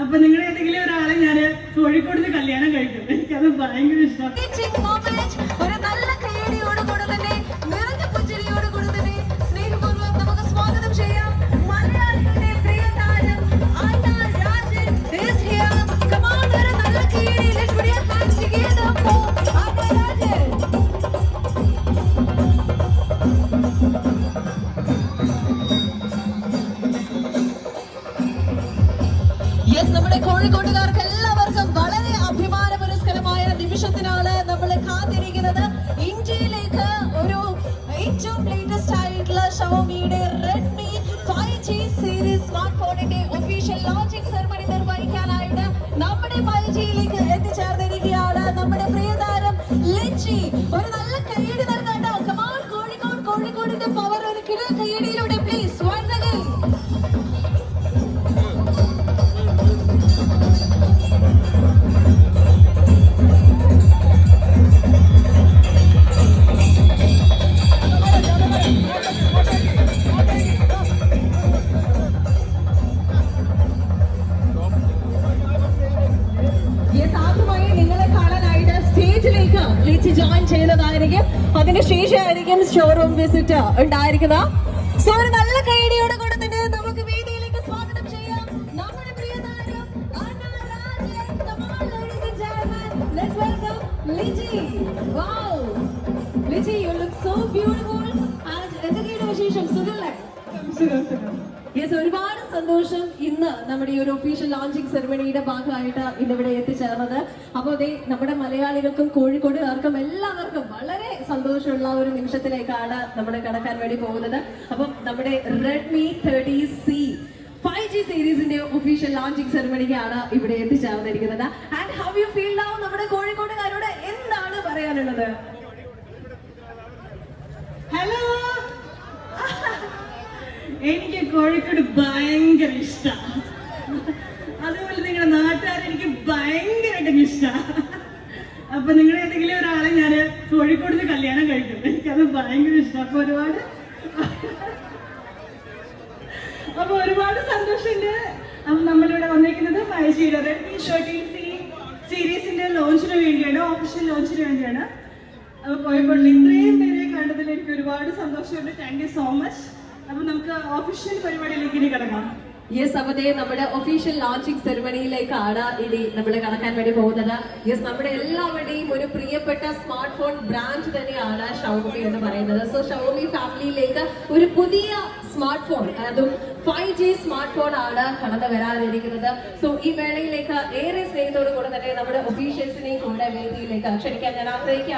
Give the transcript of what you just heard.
അപ്പൊ നിങ്ങൾ ഏതെങ്കിലും ഒരാളെ ഞാൻ കോഴിക്കോട് കല്യാണം കഴിക്കും. എനിക്കത് ഭയങ്കര ഇഷ്ടം. യെസ് നമ്മുടെ കോഴിക്കോട്ടുകാർക്ക് എല്ലാവർക്കും വളരെ അഭിമാന പുരസ്കരമായ നിമിഷത്തിനാണ് നമ്മൾ കാത്തിരിക്കുന്നത്. ഇന്ത്യയിലേക്ക് ഒരു ഏറ്റവും ലേറ്റസ്റ്റ് ആയിട്ടുള്ള ഷവോമിയുടെ Redmi five G series smart ഫോണിന്റെ ഒഫീഷ്യൽ ലോഞ്ചിങ് സെറമണി നിർവഹിക്കാനായിട്ട് നമ്മുടെ ഫൈവ് ജിയിലേക്ക് എത്തിച്ചേർന്നിരിക്കുകയാണ് നമ്മുടെ പ്രിയതാരം ലിച്ചി ലിച്ചി ജോയിൻ ചെയ്യുന്നതായിരിക്കും അതിനുശേഷമായിരിക്കും ഷോറൂം വിസിറ്റ് ഉണ്ടായിരിക്കുന്നത് സോ ഒരു നല്ല കൈഡിയോടെ കൂടെ തന്നെ നമുക്ക് വേദിയിലേക്ക് സ്വാഗതം ചെയ്യാം നമ്മുടെ പ്രിയ താരം അന്ന Rajan. Come on, ladies and gentlemen. Let's welcome Liji. സുഖം യെസ് ഒരുപാട് സന്തോഷം ഇന്ന് നമ്മുടെ ഈ ഒരു ഒഫീഷ്യൽ ലോഞ്ചിങ് സെറമണിയുടെ ഭാഗമായിട്ട് ഇന്നിവിടെ എത്തിച്ചേർന്നത്. അപ്പോൾ ദേ നമ്മുടെ മലയാളികൾക്കും കോഴിക്കോടുകാർക്കും എല്ലാവർക്കും വളരെ സന്തോഷമുള്ള ഒരു നിമിഷത്തിലേക്കാണ് നമ്മൾ കടക്കാൻ വേണ്ടി പോകുന്നത്. അപ്പം നമ്മുടെ Redmi thirty C five G സീരീസിന്റെ ഒഫീഷ്യൽ ലോഞ്ചിങ് സെറമണിക്കാണ് ഇവിടെ എത്തിച്ചേർന്നിരിക്കുന്നത്. ആൻഡ് ഹൗ യു ഫീൽ നമ്മുടെ കോഴിക്കോടുകാരോട് എന്താണ് പറയാനുള്ളത്? എനിക്ക് കോഴിക്കോട് ഭയങ്കര ഇഷ്ടമാണ് അതുപോലെ നിങ്ങളുടെ നാട്ടുകാർ എനിക്ക് ഭയങ്കരമായിട്ടും ഇഷ്ടമാണ് അപ്പൊ നിങ്ങൾ ഏതെങ്കിലും ഒരാളെ ഞാൻ കോഴിക്കോട് നിന്ന് കല്യാണം കഴിക്കും. എനിക്കത് ഭയങ്കര ഇഷ്ടം. അപ്പൊ ഒരുപാട് അപ്പൊ ഒരുപാട് സന്തോഷമുണ്ട്. അപ്പൊ നമ്മളിവിടെ വന്നിരിക്കുന്നത് മൈജിയുടെ ഷർട്ടിൻ സി സീരീസിന്റെ ലോഞ്ചിന് വേണ്ടിയാണ് ഓഫീഷ്യൽ ലോഞ്ചിന് വേണ്ടിയാണ്. അപ്പൊ കോഴിക്കോടിൽ ഇത്രയും പേരെ കണ്ടതിൽ എനിക്ക് ഒരുപാട് സന്തോഷമുണ്ട്. താങ്ക് യു സോ മച്ച് നമുക്ക് പരിപാടിയിലേക്ക് ഇനി യെസ് അപ്പതേ നമ്മുടെ ഒഫീഷ്യൽ ലോഞ്ചിങ് സെറിമണിയിലേക്കാണ് ഇനി നമ്മൾ കടക്കാൻ വേണ്ടി പോകുന്നത്. യെസ് നമ്മുടെ എല്ലാവരുടെയും ഒരു പ്രിയപ്പെട്ട സ്മാർട്ട് ഫോൺ ബ്രാൻഡ് തന്നെയാണ് ഷൗമി എന്ന് പറയുന്നത്. സോ ഷൗമി ഫാമിലിയിലേക്ക് ഒരു പുതിയ സ്മാർട്ട് ഫോൺ അതും ഫൈവ് ജി സ്മാർട്ട് ഫോൺ ആണ് കടന്നു വരാതിരിക്കുന്നത് സോ ഈ വേളയിലേക്ക് ഏറെ സ്നേഹത്തോടു കൂടെ തന്നെ നമ്മുടെ ഒഫീഷ്യൽസിനെയും കൂടെ വേദിയിലേക്ക് ക്ഷണിക്കാൻ ഞാൻ ആഗ്രഹിക്കുകയാണ്.